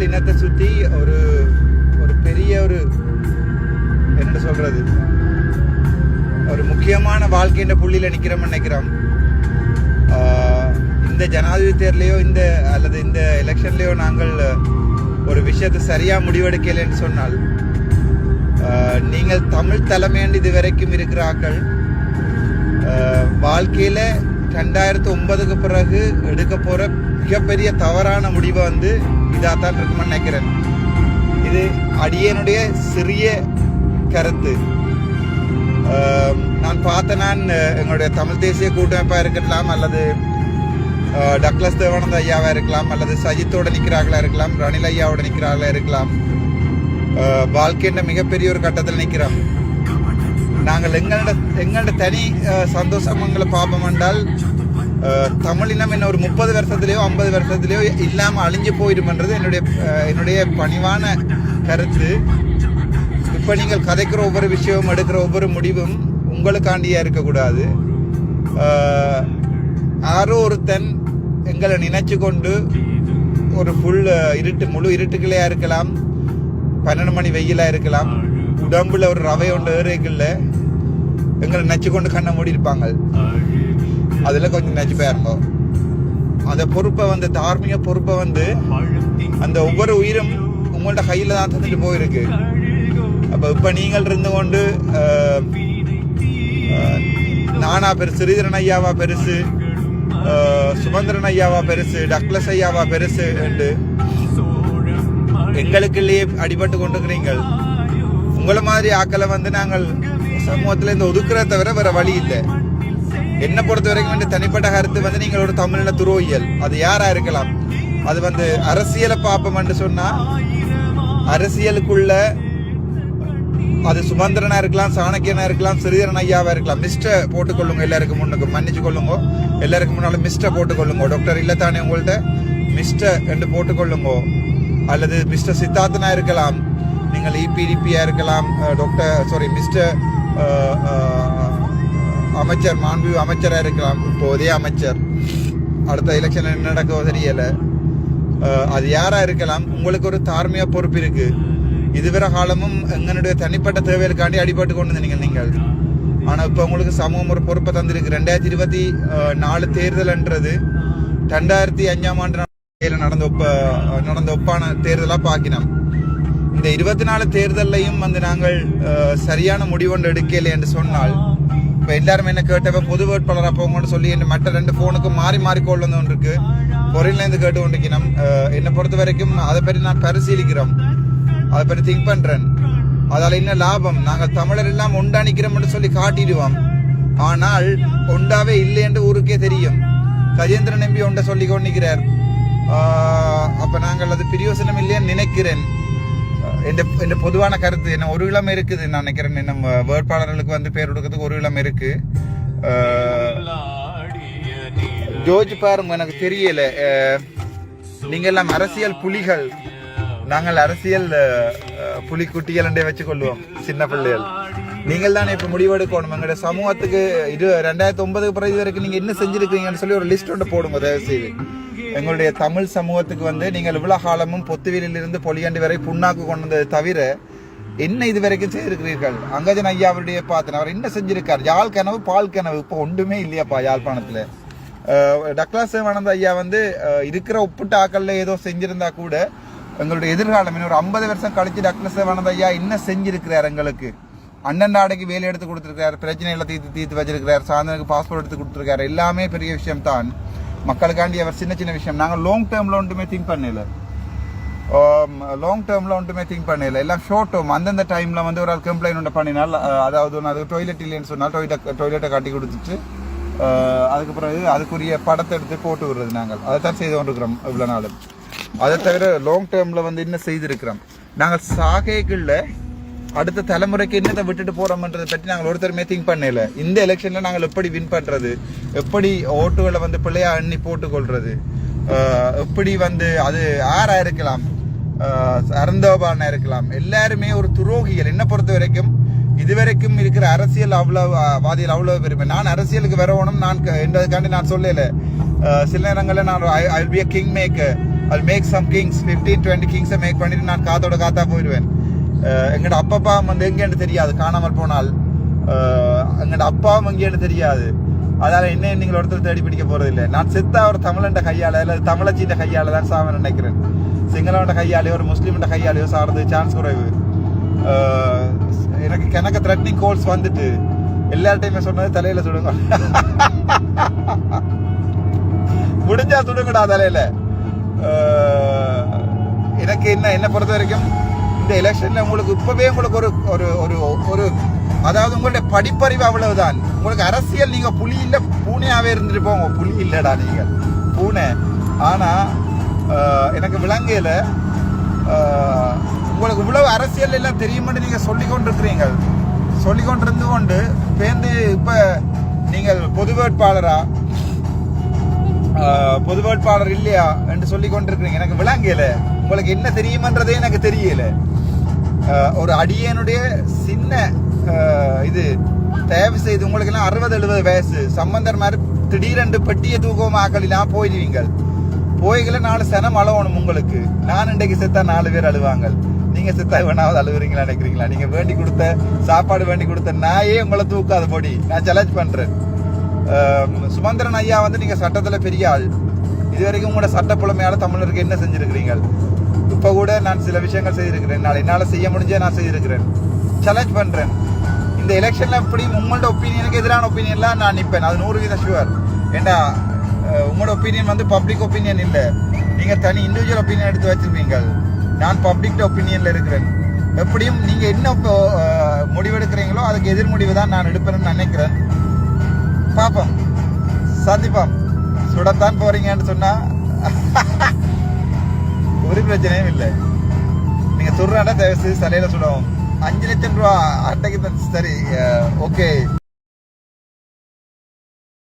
தமிழ் இனத்தை சுற்றி ஒரு ஒரு பெரிய ஒரு என்ன சொல்றது? ஒரு முக்கியமான வாழ்க்கைன்ற புள்ளியில் நிற்கிறோம்னு நினைக்கிறோம். ஆஹ் இந்த ஜனாதிபதி தேர்தலையோ இந்த அல்லது இந்த எலெக்ஷன்லேயோ நாங்கள் ஒரு விஷயத்தை சரியாக முடிவெடுக்கலைன்னு சொன்னால் ஆஹ் நீங்கள் தமிழ் தலைமையான இது வரைக்கும் இருக்கிறார்கள். வாழ்க்கையில் ரெண்டாயிரத்து ஒன்பதுக்கு பிறகு எடுக்க போகிற மிகப்பெரிய தவறான முடிவை வந்து இதாக தான் இருக்குமென்னு நினைக்கிறேன். இது அடியனுடைய சிறிய கருத்து. நான் பார்த்த நான் எங்களுடைய தமிழ் தேசிய கூட்டமைப்பாக இருக்கலாம் அல்லது டக்ளஸ் தேவானந்த ஐயாவாக இருக்கலாம் அல்லது சஜித்தோட நிற்கிறார்களா இருக்கலாம் ரணில் ஐயாவோட நிற்கிறார்களா இருக்கலாம். வாழ்க்கையின் வாழ்க்கைன்ற மிகப்பெரிய ஒரு கட்டத்தில் நிற்கிறோம் நாங்கள் எங்களோட எங்களோட தனி சந்தோஷம் எங்களை பார்ப்போம் என்றால் தமிழினம் என்ன ஒரு முப்பது வருஷத்துலேயோ ஐம்பது வருஷத்துலேயோ இல்லாமல் அழிஞ்சு போயிடுமன்றது என்னுடைய என்னுடைய பணிவான கருத்து. இப்போ நீங்கள் கதைக்கிற ஒவ்வொரு விஷயமும் எடுக்கிற ஒவ்வொரு முடிவும் உங்களுக்காண்டியாக இருக்கக்கூடாது. யாரோ ஒருத்தன் எங்களை நினைச்சு கொண்டு ஒரு ஃபுல் இருட்டு முழு இருட்டுக்குள்ளேயா இருக்கலாம் பன்னெண்டு மணி வெயிலா இருக்கலாம் உடம்புல ஒரு ரவை ஒன்று ஏறிக்கல எங்களை நினைச்சு கொண்டு கண்ணை மூடி இருப்பாங்க அதில் கொஞ்சம் நினைச்சு இருந்தோம். அந்த பொறுப்பை வந்து தார்மீக பொறுப்பை வந்து அந்த ஒவ்வொரு உயிரும் உங்கள்ட்ட கையில் தான் தந்துட்டு போயிருக்கு. அப்போ இப்போ நீங்கள் இருந்து கொண்டு நானா பெருசு ஸ்ரீதரன் ஐயாவா பெருசு சுமந்திரன் ஐயாவா பெருசு டக்ளஸ் ஐயாவா பெருசு என்று எங்களுக்குள்ளேயே அடிபட்டு கொண்டுக்கிறீங்க உங்களை மாதிரி ஆக்களை வந்து நாங்கள் சமூகத்தில் இந்த ஒதுக்குற தவிர வேற வழி இல்லை. என்னை பொறுத்த வரைக்கும் வந்து தனிப்பட்ட கருத்து வந்து நீங்கள் ஒரு தமிழின துரோகியல் அது யாரா இருக்கலாம்? அது வந்து அரசியலை பார்ப்போம்னு சொன்னா அரசியலுக்குள்ள அது சுமந்திரனா இருக்கலாம் சாணக்கியனா இருக்கலாம் சிறிதரன் ஐயாவா இருக்கலாம். மிஸ்டர் போட்டுக்கொள்ளுங்க எல்லாருக்கும் முன்னுக்கு மன்னிச்சு கொள்ளுங்க. எல்லாருக்கும் முன்னாலும் மிஸ்டர் போட்டுக்கொள்ளுங்க. டாக்டர் இல்லத்தானே உங்கள்கிட்ட உங்கள்ட்ட? மிஸ்டர் என்று போட்டுக்கொள்ளுங்க. அல்லது மிஸ்டர் சித்தார்த்தனா இருக்கலாம். நீங்கள் இபிடிபியா இருக்கலாம் டாக்டர் சாரி மிஸ்டர் அமைச்சர் மாண்பு அமைச்சராக இருக்கலாம். இப்போதைய அமைச்சர். அடுத்த எலெக்ஷன் என்ன நடக்கவோ தெரியலை. அது யாராக இருக்கலாம்? உங்களுக்கு ஒரு தார்மையாக பொறுப்பு இருக்கு. இதுவரை காலமும் எங்களுடைய தனிப்பட்ட தேவைகளுக்காண்டி அடிபட்டு கொண்டு இருந்தீங்க நீங்கள். ஆனால் இப்போ உங்களுக்கு சமூகம் ஒரு பொறுப்பை தந்திருக்கு. ரெண்டாயிரத்தி இருபத்தி நாலு தேர்தல்ன்றது ரெண்டாயிரத்தி அஞ்சாம் ஆண்டு நடந்த- நடந்த ஒப்ப நடந்த ஒப்பான தேர்தலாக பார்க்கினோம் இந்த இருபத்தி நாலு தேர்தல்லையும் வந்து நாங்கள் சரியான முடிவொன்று எடுக்கலை என்று சொன்னால் இப்போ எல்லாரும் என்ன கேட்டப்ப பொது வேட்பாளராக போங்கன்னு சொல்லி என்ன மற்ற ரெண்டு ஃபோனுக்கும் மாறி மாறி கோல் வந்து ஒன்று இருக்கு பொருள்லேருந்து கேட்டு கொண்டிருக்கணும் என்னை பொறுத்த வரைக்கும் அதை பற்றி நான் பரிசீலிக்கிறோம். அதை பற்றி திங்க் பண்ணுறேன் அதால் என்ன லாபம்? நாங்கள் தமிழர் எல்லாம் ஒண்டாணிக்கிறோம்னு சொல்லி காட்டிடுவோம். ஆனால் ஒண்டாவே இல்லை என்று ஊருக்கே தெரியும். கஜேந்திரன் நம்பி ஒன்றை சொல்லி கொண்டிருக்கிறார். அப்போ நாங்கள் அது பிரியோசனம் இல்லைன்னு நினைக்கிறேன். இந்த என்ற பொதுவான கருத்து என்ன? ஒரு இளம் இருக்குது நான் நினைக்கிறேன். நம்ம வேட்பாளர்களுக்கு வந்து பேர் கொடுக்கறதுக்கு ஒரு இளம் இருக்கு. ஜோஜ் பாருங்க எனக்கு தெரியல. நீங்க எல்லாம் அரசியல் புலிகள். நாங்கள் அரசியல் புலிக்குட்டிகள் என்றே வச்சுக்கொள்வோம் சின்ன பிள்ளைகள். நீங்கள் தானே இப்ப முடிவெடுக்கணும். எங்களுடைய சமூகத்துக்கு இது ரெண்டாயிரத்தி ஒன்பதுக்கு பிறகு வரைக்கும் நீங்க என்ன செஞ்சிருக்கீங்கன்னு சொல்லி ஒரு லிஸ்ட் ஒன்று போடுங்க தயவு செய்து எங்களுடைய தமிழ் சமூகத்துக்கு வந்து நீங்கள் இவ்வளவு காலமும் பொத்துவிலிருந்து பொலியாண்டி வரை புண்ணாக்கு கொண்டு வந்ததை தவிர என்ன இது வரைக்கும் செய்திருக்கிறீர்கள் அங்கஜன் ஐயா அவருடைய பார்த்தேன் அவர் என்ன செஞ்சிருக்கார் யாழ் கனவு பால் கனவு இப்போ ஒன்றுமே இல்லையாப்பா யாழ்ப்பாணத்தில் அஹ் டக்ளாஸ் சிவானந்த ஐயா வந்து இருக்கிற ஒப்பிட்ட ஆக்கல்ல ஏதோ செஞ்சிருந்தா கூட எங்களுடைய எதிர்காலம் இன்னும் ஒரு ஐம்பது வருஷம் கழிச்சு டக்ளஸ் சிவானந்த ஐயா என்ன செஞ்சிருக்கிறார் எங்களுக்கு அண்ணன் நாடைக்கு வேலை எடுத்து பிரச்சனை பிரச்சனைகளை தீர்த்து தீர்த்து வச்சிருக்கிறார் சாந்தனுக்கு பாஸ்போர்ட் எடுத்து கொடுத்துருக்காரு எல்லாமே பெரிய விஷயம் தான் மக்களுக்காண்டி அவர் சின்ன சின்ன விஷயம். நாங்கள் லாங் டேர்மில் ஒன்றுமே திங்க் பண்ணல. Um, லாங் டேர்மில் ஒன்றுமே திங்க் பண்ணல. எல்லாம் ஷார்ட் டேர்ம் அந்தந்த டைமில் வந்து ஒரு ஆள் கம்ப்ளைண்ட் ஒன்று பண்ணினால் அதாவது ஒன்று அது டாய்லெட் இல்லைன்னு சொன்னால் டொய்லெட் டாய்லெட்டை காட்டி கொடுத்துட்டு அஹ், அதுக்கு பிறகு அதுக்குரிய படத்தை எடுத்து போட்டு விடுறது நாங்கள். அதை தான் செய்து கொண்டிருக்கிறோம் இவ்வளோ நாளும். அதை தவிர லாங் டேர்மில் வந்து இன்னும் செய்திருக்கிறோம். நாங்கள் சாகைகளில் அடுத்த தலைமுறைக்கு என்னத்தை விட்டுட்டு போறோம்ன்றதை பற்றி நாங்கள் ஒருத்தருமே திங்க் பண்ணல. இந்த எலெக்ஷன்ல நாங்கள் எப்படி வின் பண்றது? எப்படி ஓட்டுகளை வந்து பிள்ளையா எண்ணி போட்டுக்கொள்றது? எப்படி வந்து அது யாரா இருக்கலாம்? அறந்தோபானா இருக்கலாம். எல்லாருமே ஒரு துரோகிகள். என்ன பொறுத்த வரைக்கும் இதுவரைக்கும் இருக்கிற அரசியல் அவ்வளோ வாதியில் அவ்வளோ அவ்வளவு பெருமை. நான் அரசியலுக்கு வரணும் நான் க- என்றதுக்காண்டி நான் சொல்லல. சில நேரங்களில் நான் ஐ பி கிங் மேக் அது make some kings fifteen twenty கிங்ஸை make பண்ணிட்டு நான் காத்தோட காத்தா போயிடுவேன் அஹ் எங்கட அப்பப்பா வந்து எங்கேன்னு தெரியாது. காணாமல் போனால் அஹ் எங்கட அப்பாவும் எங்கேன்னு தெரியாது. அதால என்ன நீங்கள் ஒருத்தர் தேடி பிடிக்க போறது இல்லை நான் செத்தா ஒரு தமிழண்ட கையால அல்லது தமிழச்சின்ற கையால தான் சாவன் நினைக்கிறேன். சிங்களவன் கையாலேயோ ஒரு முஸ்லீம்ட கையாலையோ சாகிறது சான்ஸ் குறைவு. எனக்கு எனக்கு கணக்கு த்ரெட்னிங் கோல்ஸ் வந்துட்டு எல்லார்ட்டையுமே சொன்னது தலையில சுடுங்க. முடிஞ்சா சுடுங்கடா தலையில. எனக்கு என்ன என்ன பொறுத்த வரைக்கும் இந்த எலெக்ஷன்ல உங்களுக்கு இப்பவே உங்களுக்கு ஒரு ஒரு ஒரு ஒரு அதாவது உங்களுடைய படிப்பறிவு அவ்வளவுதான். உங்களுக்கு அரசியல் நீங்க புலி இல்ல பூனையாவே இருந்துட்டு போங்க. புலி இல்லடா நீங்க பூனை. ஆனா எனக்கு விளங்கையில உங்களுக்கு இவ்வளவு அரசியல் எல்லாம் தெரியுமென்று நீங்க சொல்லி கொண்டிருக்கிறீங்க சொல்லி கொண்டிருந்து கொண்டு பேருந்து இப்ப நீங்கள் பொது வேட்பாளரா? ஆஹ் பொது வேட்பாளர் இல்லையா? என்று சொல்லி கொண்டிருக்கிறீங்க எனக்கு விளங்கல. உங்களுக்கு என்ன தெரியுமன்றதே எனக்கு தெரியல. ஒரு அடியனுடைய சின்ன இது தயவு செய்து உங்களுக்கு எல்லாம் அறுபது எழுபது வயசு. சம்பந்தர் மாதிரி திடீரென்று பெட்டியை தூக்கம் ஆக்கலாம் போயிடுவீங்க போய்களை நாலு சனம் அழவணும் உங்களுக்கு. நான் இன்றைக்கு செத்தா நாலு பேர் அழுவாங்க நீங்க செத்தா வேணாவது அழுவுறீங்களா நினைக்கிறீங்களா? நீங்க வேண்டி கொடுத்த சாப்பாடு வேண்டி கொடுத்த நாயே உங்களை தூக்காத பொடி. நான் சேலஞ்ச் பண்றேன். சுமந்திரன் ஐயா வந்து நீங்க சட்டத்துல பெரிய ஆள். இது வரைக்கும் உங்களோட சட்ட புலமையால தமிழருக்கு என்ன செஞ்சிருக்கிறீங்க இப்போ கூட நான் சில விஷயங்கள் செய்திருக்கிறேன். நான் என்னால் செய்ய முடிஞ்சே நான் செய்திருக்கிறேன். சேலஞ்ச் பண்ணுறேன் இந்த எலெக்ஷனில் எப்படி உங்களோட ஒப்பீனியனுக்கு எதிரான ஒப்பீனியன்லாம் நான் நிற்பேன். அது நூறு வீதம் ஷுவர் ஏண்டா உங்களோட ஒப்பீனியன் வந்து பப்ளிக் ஒப்பீனியன் இல்லை. நீங்கள் தனி இண்டிவிஜுவல் ஒப்பீனியன் எடுத்து வச்சிருப்பீங்க நான் பப்ளிக் ஒப்பீனியனில் இருக்கிறேன். எப்படியும் நீங்கள் என்ன இப்போ, முடிவெடுக்கிறீங்களோ அதுக்கு எதிர் முடிவு தான் நான் எடுப்பேன்னு நினைக்கிறேன். பார்ப்போம். சந்திப்போம். சுடத்தான் போறீங்கன்னு சொன்னா ஒரு பிரச்சனையும் இல்லை. நீங்க சுடுறாண்டா தயவு செய்து தலையில சொல்லுவோம் அஞ்சு லட்சம் ரூபா அட்டைக்கு தான் சரி ஓகே